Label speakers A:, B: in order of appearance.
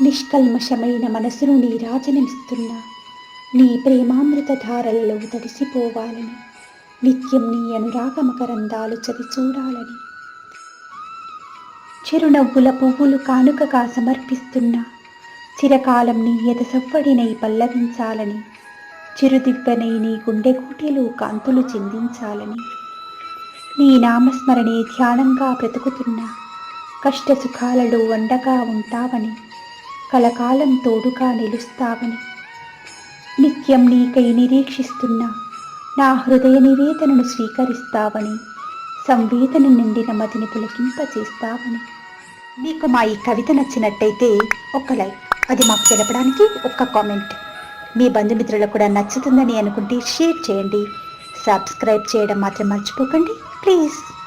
A: నిష్కల్మషమైన మనసును నీ రాజనమిస్తున్న. నీ ప్రేమామృత ధారలలో తడిసిపోవాలని. నిత్యం నీ అనురాగమకరంధాలు చవి చూడాలని. చిరునవ్వుల పువ్వులు కానుకగా సమర్పిస్తున్నా. చిరకాలం నీ ఎదసవ్వడినై పల్లవించాలని. చిరుదివ్వనై నీ గుండెకూటిలు కాంతులు చిందించాలని. నీ నామస్మరణే ధ్యానంగా బ్రతుకుతున్నా. కష్ట సుఖాలలో వండగా ఉంటావని. కలకాలం తోడుగా నిలుస్తావని. నిత్యం నీకై నిరీక్షిస్తున్న నా హృదయ నివేదనను స్వీకరిస్తావని సంవేదన నిండిన మదిని పులకింపచేస్తావని. మీకు మా ఈ కవిత నచ్చినట్టయితే ఒక లైక్ అది మాకు తెలపడానికి ఒక్క కామెంట్. మీ బంధుమిత్రులకు కూడా నచ్చుతుందని అనుకుంటే షేర్ చేయండి. సబ్స్క్రైబ్ చేయడం మాత్రం మర్చిపోకండి. ప్లీజ్.